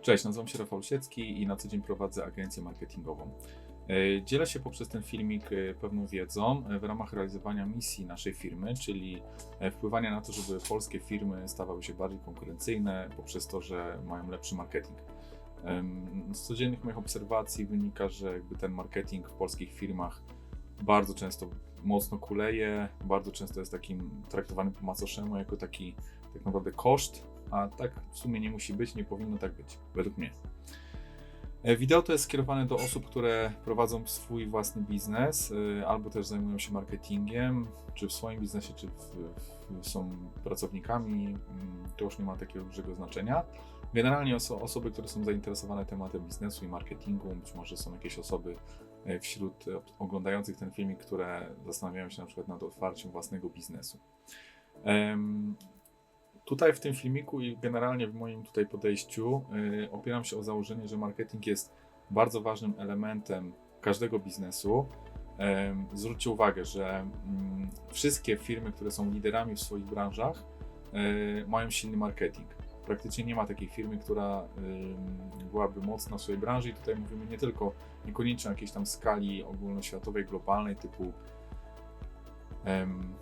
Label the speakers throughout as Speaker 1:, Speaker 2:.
Speaker 1: Cześć, nazywam się Rafał Siecki i na co dzień prowadzę agencję marketingową. E, Dzielę się poprzez ten filmik e, pewną wiedzą e, w ramach realizowania misji naszej firmy, czyli wpływania na to, żeby polskie firmy stawały się bardziej konkurencyjne poprzez to, że mają lepszy marketing. Z codziennych moich obserwacji wynika, że jakby ten marketing w polskich firmach bardzo często mocno kuleje, bardzo często jest takim traktowany po macoszemu jako taki tak naprawdę koszt, a tak w sumie nie musi być, nie powinno tak być, według mnie. E, Wideo to jest skierowane do osób, które prowadzą swój własny biznes, y, albo też zajmują się marketingiem, czy w swoim biznesie, czy w, w, są pracownikami, mm, to już nie ma takiego dużego znaczenia. Generalnie oso, osoby, które są zainteresowane tematem biznesu i marketingu, być może są jakieś osoby e, wśród e, oglądających ten filmik, które zastanawiają się na przykład nad otwarciem własnego biznesu. Tutaj w tym filmiku i generalnie w moim tutaj podejściu y, opieram się o założenie, że marketing jest bardzo ważnym elementem każdego biznesu. Em, zwróćcie uwagę, że mm, wszystkie firmy, które są liderami w swoich branżach, y, mają silny marketing. Praktycznie nie ma takiej firmy, która byłaby mocna w swojej branży i tutaj mówimy nie tylko, niekoniecznie o jakiejś tam skali ogólnoświatowej, globalnej, typu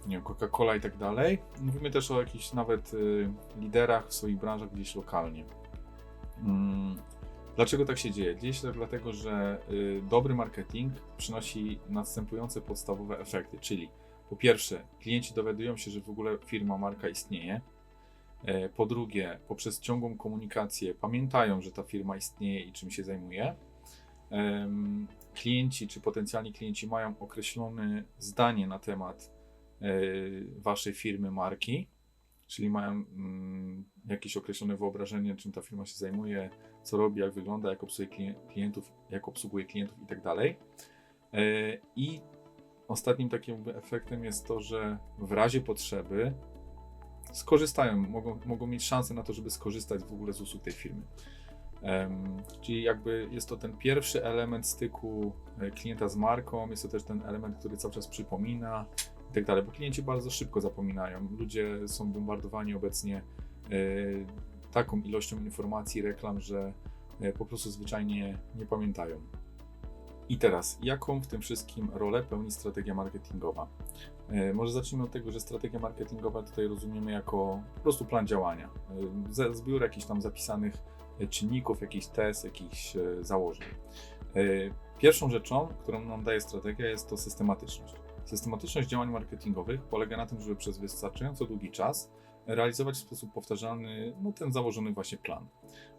Speaker 1: nie wiem, Coca-Cola i tak dalej. Mówimy też o jakichś nawet y, liderach w swoich branżach gdzieś lokalnie. Mm, Dlaczego tak się dzieje? Dzieje się dlatego, że y, dobry marketing przynosi następujące podstawowe efekty, czyli po pierwsze, klienci dowiadują się, że w ogóle firma, marka istnieje. E, Po drugie, poprzez ciągłą komunikację pamiętają, że ta firma istnieje i czym się zajmuje. Klienci czy potencjalni klienci mają określone zdanie na temat e, waszej firmy, marki, czyli mają mm, jakieś określone wyobrażenie, czym ta firma się zajmuje, co robi, jak wygląda, jak obsługuje klien- klientów, jak obsługuje klientów i tak dalej. E, I ostatnim takim efektem jest to, że w razie potrzeby skorzystają, mogą, mogą mieć szansę na to, żeby skorzystać w ogóle z usług tej firmy. Czyli jakby jest to ten pierwszy element styku e, klienta z marką, jest to też ten element, który cały czas przypomina i tak dalej, bo klienci bardzo szybko zapominają. Ludzie są bombardowani obecnie e, taką ilością informacji, reklam, że e, po prostu zwyczajnie nie pamiętają. I teraz, jaką w tym wszystkim rolę pełni strategia marketingowa? Może zacznijmy od tego, że strategia marketingowa tutaj rozumiemy jako po prostu plan działania. Zbiór jakichś tam zapisanych czynników, jakiś test, jakichś e, założeń. E, Pierwszą rzeczą, którą nam daje strategia, jest to systematyczność. Systematyczność działań marketingowych polega na tym, żeby przez wystarczająco długi czas realizować w sposób powtarzalny no, ten założony właśnie plan.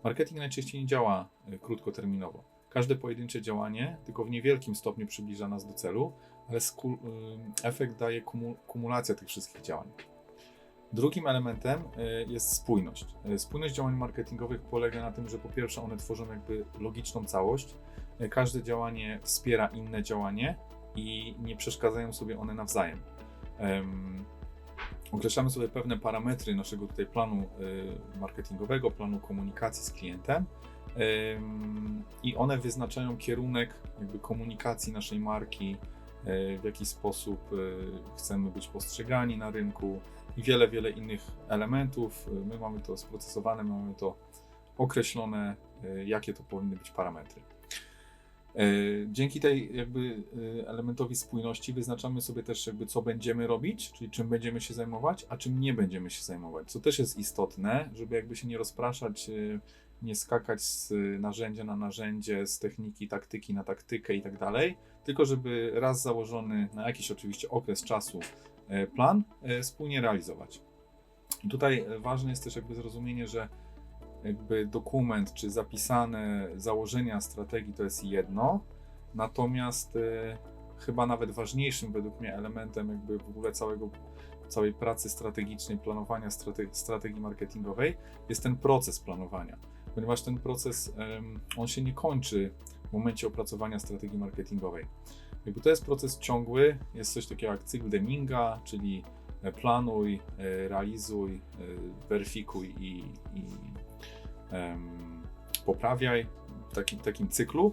Speaker 1: Marketing najczęściej nie działa e, krótkoterminowo. Każde pojedyncze działanie tylko w niewielkim stopniu przybliża nas do celu, ale efekt daje kumu- kumulacja tych wszystkich działań. Drugim elementem y, jest spójność. Y, Spójność działań marketingowych polega na tym, że po pierwsze one tworzą jakby logiczną całość. Y, Każde działanie wspiera inne działanie i nie przeszkadzają sobie one nawzajem. Em, Określamy sobie pewne parametry naszego tutaj planu marketingowego, planu komunikacji z klientem i one wyznaczają kierunek jakby komunikacji naszej marki, w jaki sposób chcemy być postrzegani na rynku i wiele, wiele innych elementów. My mamy to sprocesowane, my mamy to określone, y, jakie to powinny być parametry. Y, Dzięki tej jakby y, elementowi spójności wyznaczamy sobie też jakby co będziemy robić, czyli czym będziemy się zajmować, a czym nie będziemy się zajmować. Co też jest istotne, żeby jakby się nie rozpraszać, nie skakać z narzędzia na narzędzie, z techniki, taktyki na taktykę i tak dalej, tylko żeby raz założony na jakiś oczywiście okres czasu plan y, spójnie realizować. I tutaj ważne jest też jakby zrozumienie, że jakby dokument czy zapisane założenia strategii to jest jedno, natomiast e, chyba nawet ważniejszym według mnie elementem jakby w ogóle całego, całej pracy strategicznej, planowania strate, strategii marketingowej jest ten proces planowania, ponieważ ten proces on się nie kończy w momencie opracowania strategii marketingowej. Jakby to jest proces ciągły, jest coś takiego jak cykl Deminga, czyli e, planuj, e, realizuj, e, weryfikuj i, i em, poprawiaj w taki, takim cyklu.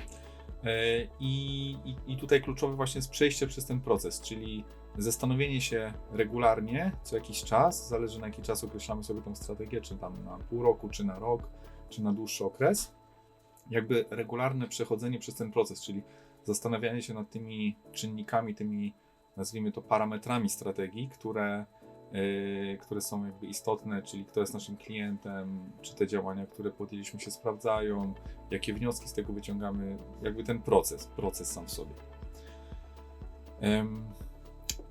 Speaker 1: I, i, I tutaj kluczowe właśnie jest przejście przez ten proces, czyli zastanowienie się regularnie, co jakiś czas, zależy na jaki czas określamy sobie tą strategię, czy tam na pół roku, czy na rok, czy na dłuższy okres, jakby regularne przechodzenie przez ten proces, czyli zastanawianie się nad tymi czynnikami, tymi nazwijmy to parametrami strategii, które, yy, które są jakby istotne, czyli kto jest naszym klientem, czy te działania, które podjęliśmy się sprawdzają, jakie wnioski z tego wyciągamy, jakby ten proces, proces sam w sobie.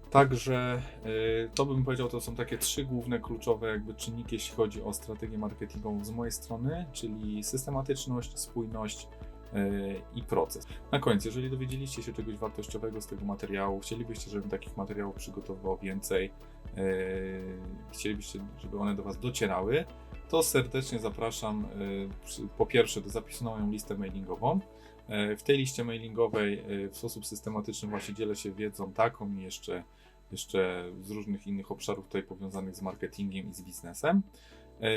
Speaker 1: Także y, to bym powiedział, to są takie trzy główne kluczowe jakby czynniki, jeśli chodzi o strategię marketingową z mojej strony, czyli systematyczność, spójność i proces. Na końcu, jeżeli dowiedzieliście się czegoś wartościowego z tego materiału, chcielibyście, żebym takich materiałów przygotowywał więcej, y, chcielibyście, żeby one do Was docierały, to serdecznie zapraszam y, po pierwsze do zapisu na moją listę mailingową. W tej liście mailingowej w sposób systematyczny właśnie dzielę się wiedzą taką i jeszcze, jeszcze z różnych innych obszarów tutaj powiązanych z marketingiem i z biznesem. E,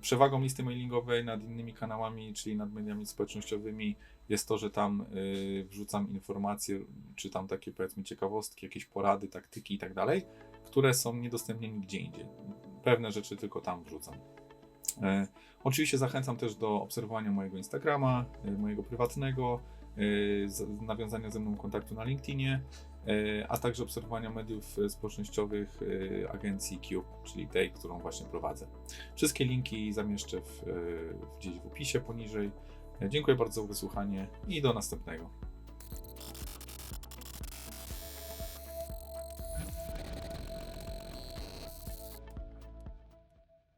Speaker 1: Przewagą listy mailingowej nad innymi kanałami, czyli nad mediami społecznościowymi jest to, że tam e, wrzucam informacje, czy tam takie powiedzmy ciekawostki, jakieś porady, taktyki i tak dalej, które są niedostępne nigdzie indziej. Pewne rzeczy tylko tam wrzucam. E, Oczywiście zachęcam też do obserwowania mojego Instagrama, mojego prywatnego, nawiązania ze mną kontaktu na LinkedInie, a także obserwowania mediów y, społecznościowych y, agencji Cube, czyli tej, którą właśnie prowadzę. Wszystkie linki zamieszczę w, gdzieś w opisie poniżej. E, Dziękuję bardzo za wysłuchanie i do następnego.